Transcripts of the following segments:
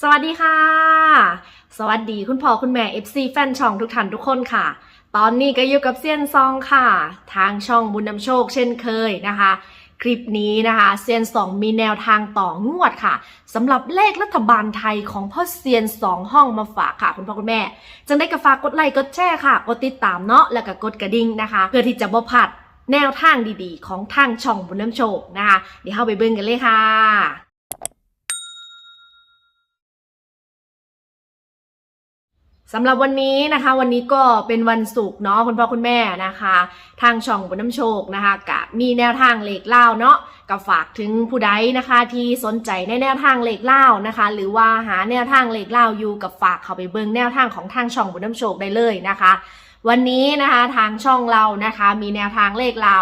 สวัสดีค่ะ สวัสดีคุณพ่อคุณแม่ FC แฟนช่องทุกท่านทุกคนค่ะ ตอนนี้ก็อยู่กับเซียนซองค่ะ ทางช่องบุญนำโชคเช่นเคยนะคะ คลิปนี้นะคะเซียนสองมีแนวทางต่องวดค่ะสำหรับเลขรัฐบาลไทยของพ่อเซียนสองห้องมาฝากค่ะ คุณพ่อคุณแม่ จังได้ก็ฝากกดไลค์กดแชร์ค่ะกดติดตามเนาะแล้วก็กดกระดิ่งนะคะ เพื่อที่จะบ่พลาดแนวทางดีๆ ของทางช่องบุญน้ำโชคนะคะ เดี๋ยวเข้าไปเบิ่งกันเลยค่ะ สำหรับวันนี้นะคะ วันนี้ก็เป็นวันศุกร์เนาะคุณพ่อคุณแม่นะคะ ทางช่องบุญน้ำโชคนะคะกะมีแนวทางเหล็กเล่าเนาะกับฝากถึงผู้ใดนะคะ ที่สนใจในแนวทางเหล็กเล่านะคะ หรือว่าหาแนวทางเหล็กเล่าอยู่กับฝากเข้าไปเบิ่งแนวทางของทางช่องบุญน้ำโชคได้เลยนะคะ วันนี้นะคะทางช่องเรานะคะ มีแนวทางเลขเล่า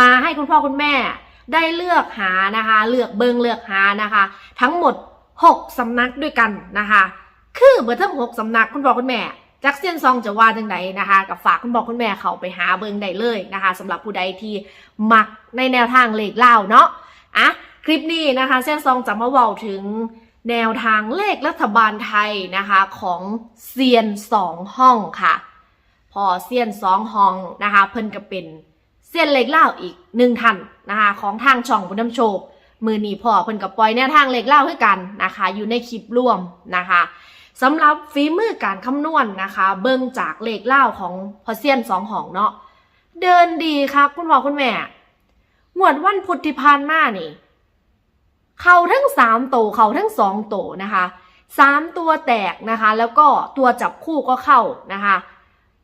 มาให้คุณพ่อคุณแม่ได้เลือกหานะคะ เลือกเบิงเลือกหานะคะ ทั้งหมด 6สำนักด้วยกันนะคะ คือเบอร์ทั้งหกสำนักคุณพ่อคุณแม่จักเซียนซองจะว่าจังไดนะคะกับฝากคุณพ่อคุณแม่เขาไปหาเบิงได้เลยนะคะสำหรับผู้ใดที่มักในแนวทางเลขเล่าเนาะอะคลิปนี้นะคะเซียนซองจะมาเว้าถึงแนวทางเลขรัฐบาลไทยนะคะของเซียนสองห้องค่ะ พอเซียนสองห้องนะคะเพิ่นก็เป็นเซียนเลขเล่าอีกหนึ่งท่านนะคะของทางช่องบุญนำโชคมือนีพ่อเพิ่นกับปล่อยแนวทางเลขเล่าให้กันนะคะ อยู่ในคลิปร่วมนะคะ สำหรับฝีมือการคำนวณนะคะ เบิ่งจากเลขเล่าของพอเซียนสองหองเนาะเดินดีครับคุณพ่อคุณแม่งวดวันพุธที่ผ่านมานี่ เข้าทั้งสามโตเข้าทั้งสองโตนะคะสามตัวแตกนะคะ แล้วก็ตัวจับคู่ก็เข้านะคะ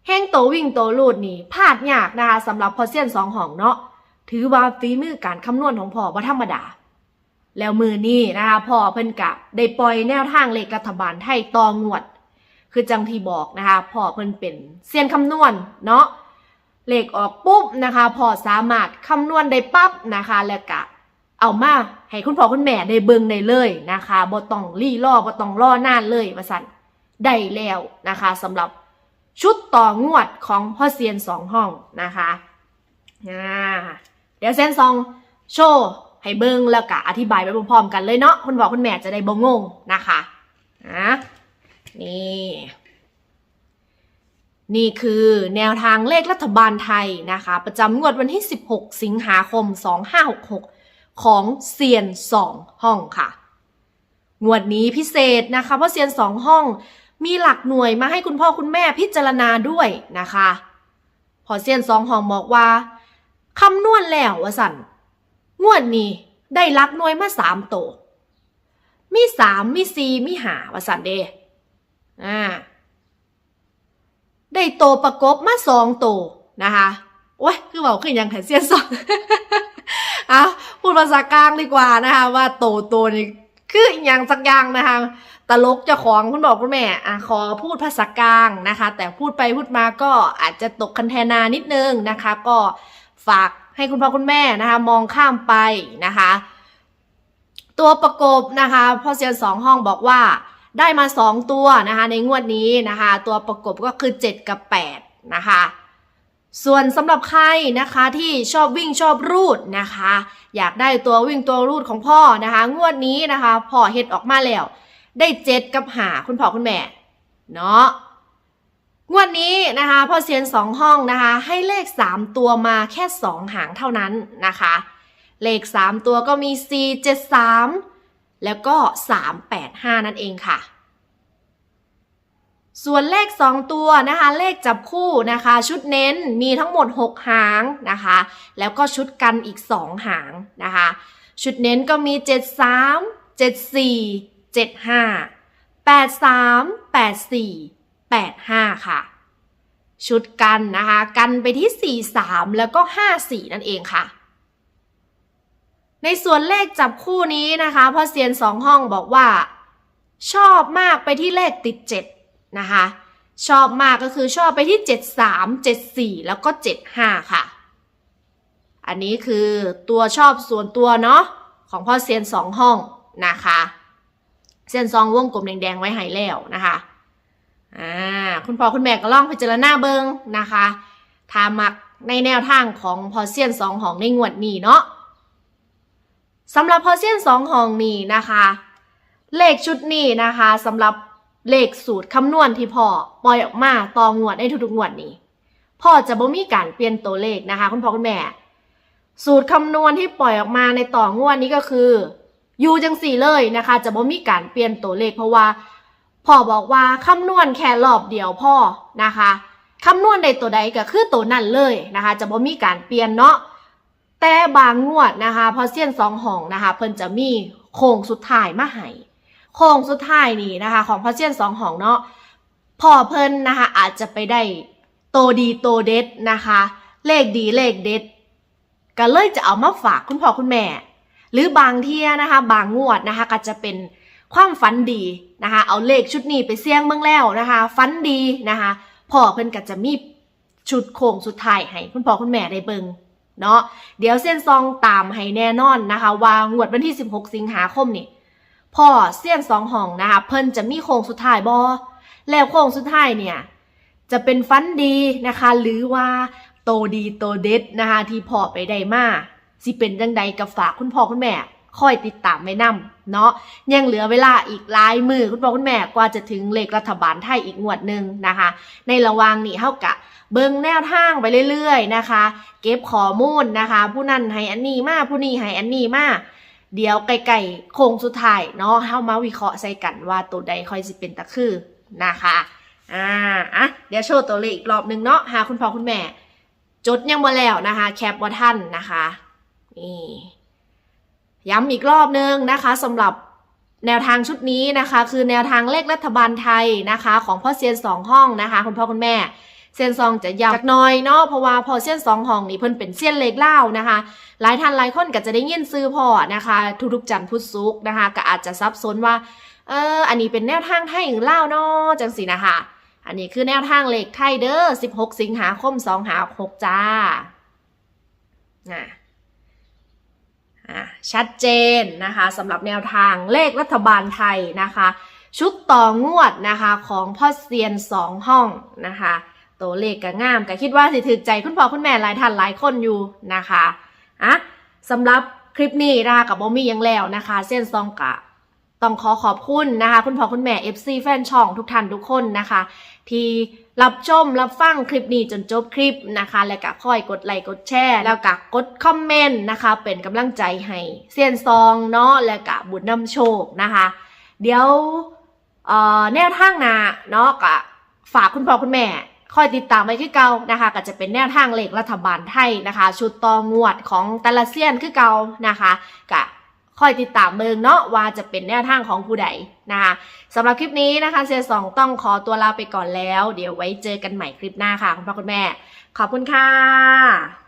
แห้งโตวิ่งโตลูดนี่พลาดยากนะคะสำหรับพอเซียนสองหองเนาะถือว่าฝีมือการคำนวณของพ่อว่าธรรมดา แล้วมือนี้นะคะพ่อเพิ่นกะได้ปล่อยแนวทางเลขรัฐบาลไทยต่องวด คือจังที่บอกนะคะพ่อเพิ่นเป็นเซียนคำนวณเนาะเลขออกปุ๊บนะคะพ่อสามารถคำนวณได้ปั๊บนะคะแล้วกะเอามาให้คุณพ่อคุณแม่ได้เบิ่งได้เลยนะคะบ่ต้องรีรอบ่ต้องรอนานเลยว่าซั่นได้แล้วนะคะสำหรับชุดต่องวดของพ่อเซียนสองห้องนะคะ เดี๋ยวเซียนซองโชว์ ให้เบิ่งแล้วก็อธิบายไปพร้อมๆกันเลยเนาะคุณพ่อคุณแม่จะได้บ่งงนะคะอะนี่นี่คือแนวทางเลขรัฐบาลไทยนะคะ ประจำงวดวันที่ 16 สิงหาคม 2566 ของเซียน 2 ห้องค่ะ งวดนี้พิเศษนะคะ เพราะเซียน 2 ห้องมีหลักหน่วยมาให้คุณพ่อคุณแม่พิจารณาด้วยนะคะ พอเซียน 2 ห้องบอกว่าคำนวณแล้วว่าสั่น งวดนี้ได้ลักหน่วยมาสามโต มีสามมีสี่มีหาว่าสันเดอ่าได้โตประกบมาสองโตนะคะโอ้ยคือบอกคือยังแถเซียนสองอะพูดภาษากลางดีกว่านะคะว่าโตโตนี่คืออย่างสักอย่างนะคะตลกเจ้าของคุณบอกคุณแม่อะขอพูดภาษากลางนะคะ แต่พูดไปพูดมาก็อาจจะตกคันแทนานิดนึงนะคะ ก็ฝาก ให้คุณพ่อคุณแม่นะคะ มองข้ามไปนะคะ ตัวประกบนะคะพ่อเซียนสองห้องบอกว่าได้มา 2 ตัวนะคะ ในงวดนี้นะคะ ตัวประกบก็คือ 7 กับ 8 นะคะ ส่วนสำหรับใครนะคะที่ชอบวิ่งชอบรูดนะคะ อยากได้ตัววิ่งตัวรูดของพ่อนะคะ งวดนี้นะคะพ่อเฮ็ดออกมาแล้ว ได้ 7 กับหาคุณพ่อคุณแม่ เนาะ งวดนี้นะคะพ่อเซียน2ห้องนะคะ ให้เลข3ตัวมาแค่2หางเท่านั้นนะคะ เลข3ตัวก็มี4 7 3แล้วก็385นั่นเองค่ะ ส่วนเลข2ตัวนะคะ เลขจับคู่นะคะ ชุดเน้นมีทั้งหมด6หางนะคะ แล้วก็ชุดกันอีก2หางนะคะ ชุดเน้นก็มี73 74 75 83 84 85 ค่ะ ชุดกันนะคะ กันไปที่ 43 แล้วก็ 54 นั่นเองค่ะ ในส่วนเลขจับคู่นี้นะคะพ่อเซียนสองห้องบอกว่า ชอบมากไปที่เลขติดเจ็ดนะคะ ชอบมากก็คือชอบไปที่เจ็ดสามเจ็ดสี่แล้วก็เจ็ดห้าค่ะ อันนี้คือตัวชอบส่วนตัวเนาะของพ่อเซียนสองห้องนะคะ เซียนซองวงกลมแดงๆไว้ให้แล้วนะคะ อ่าคุณพ่อคุณแม่ก็ลองพิจารณาเบิงนะคะถ้ามักในแนวทางของพอเซียนสองหองในงวดนี้เนาะสำหรับพอเซียนสองหองนี้นะคะ เลขชุดนี้นะคะสำหรับเลขสูตรคำนวณที่พ่อปล่อยออกมาต่องวดในทุกๆงวดนี้พ่อจะบ่มีการเปลี่ยนตัวเลขนะคะ คุณพ่อคุณแม่ สูตรคำนวณที่ปล่อยออกมาในต่องวดนี้ก็คืออยู่จังสี่เลยนะคะ จะบ่มีการเปลี่ยนตัวเลขเพราะว่า พ่อบอกว่าคำนวณแค่รอบเดียวพ่อนะคะคำนวณใดตัวใดก็คือตัวนั้นเลยนะคะ จะบ่มีการเปลี่ยนเนาะแต่บางงวดนะคะพอเซียนสองห้องนะคะ เพิ่นจะมีโค้งสุดท้ายมาให้โค้งสุดท้ายนี่นะคะ ของพอเซียนสองห้องเนาะพ่อเพิ่นนะคะอาจจะไปได้โตดีโตเด็ดนะคะ เลขดีเลขเด็ดก็เลยจะเอามาฝากคุณพ่อคุณแม่ หรือบางเที่ยนะคะ บางงวดนะคะก็จะเป็น ความฝันดีนะคะ เอาเลขชุดนี้ไปเสี่ยงเมืองแล้วนะคะฝันดีนะคะพ่อเพิ่นก็จะมีชุดโค้งสุดท้ายให้คุณพ่อคุณแม่ได้เบิงเนาะเดี๋ยวเส้นซองตามให้แน่นอนนะคะ ว่างวดวันที่ 16 สิงหาคมนี่พ่อเส้นสองห้องนะคะ เพิ่นจะมีโค้งสุดท้ายบอแล้วโค้งสุดท้ายเนี่ยจะเป็นฟันดีนะคะ หรือว่าโตดีโตเด็ดนะคะ ที่พ่อไปได้มาสิเป็นจังใดกับฝากคุณพ่อคุณแม่ คอยติดตามไว้นำเนาะยังเหลือเวลาอีกหลายมือคุณพ่อคุณแม่กว่าจะถึงเลขรัฐบาลไทยอีกงวดหนึ่งนะคะ ในระหว่างนี้เท่ากับเบิงแนวทางไปเรื่อยๆนะคะ เก็บข้อมูลนะคะ ผู้นั้นให้อันนี้มาผู้นี้ให้อันนี้มาเดี๋ยวไกลๆโคงสุดท้ายเนาะเฮามาวิเคราะห์ใส่กันว่าตัวใดค่อยสิเป็นตะคือนะคะอ่าอะเดี๋ยวโชว์ตัวเลขอีกรอบหนึ่งเนาะหาคุณพ่อคุณแม่ จดยังบ่แล้วนะคะ แคปบ่ท่านนะคะนี่ ย้ำอีกรอบนึงนะคะสำหรับแนวทางชุดนี้นะคะ คือแนวทางเลขรัฐบาลไทยนะคะ ของพ่อเซียนสองห้องนะคะ คุณพ่อคุณแม่เซียนซองจะยาวจักน้อยเนาะเพราะว่าพอเซียนสองห้องนี่เพิ่นเป็นเซียนเลขเล่านะคะ หลายท่านหลายคนก็จะได้ยินซื้อพ่อนะคะ ทุกๆจันทร์พุธศุกร์นะคะ ก็อาจจะซับซ้อนว่าเอออันนี้เป็นแนวทางไทยหรือเล่าเนาะจังสินะคะอันนี้คือแนวทางเลขไทยเด้อ16 สิงหาคม2หา6จ้าอะอะ ชัดเจนนะคะสำหรับแนวทางเลขรัฐบาลไทยนะคะ ชุดต่องวดนะคะของพ่อเซียนสองห้องนะคะ ตัวเลขก็งามก็คิดว่าสิถือใจคุณพ่อคุณแม่หลายท่านหลายคนอยู่นะคะอะสำหรับคลิปนี้นะคะกับบอมี่ยังแล้วนะคะ เส้นซองกะ ต้องขอขอบคุณนะคะ คุณพ่อคุณแม่ FC แฟนช่องทุกท่านทุกคนนะคะ ที่รับชมรับฟังคลิปนี้จนจบคลิปนะคะ และก็คอยกดไลค์กดแชร์แล้วก็กดคอมเมนต์นะคะ เป็นกำลังใจให้เซียนซองเนาะและก็บุญนำโชคนะคะ เดี๋ยวเอ่อแนวทางนาเนาะก็ฝากคุณพ่อคุณแม่คอยติดตามไว้คือเก่านะคะ ก็จะเป็นแนวทางเลขรัฐบาลไทยนะคะ ชุดต่องวดของแต่ละเซียนคือเก่านะคะกะ คอยติดตามเมืองเนาะว่าจะเป็นแนวทางของผู้ใดนะคะสำหรับคลิปนี้นะคะเซียสองต้องขอตัวลาไปก่อนแล้ว เดี๋ยวไว้เจอกันใหม่คลิปหน้าค่ะคุณพ่อคุณแม่ ขอบคุณค่ะ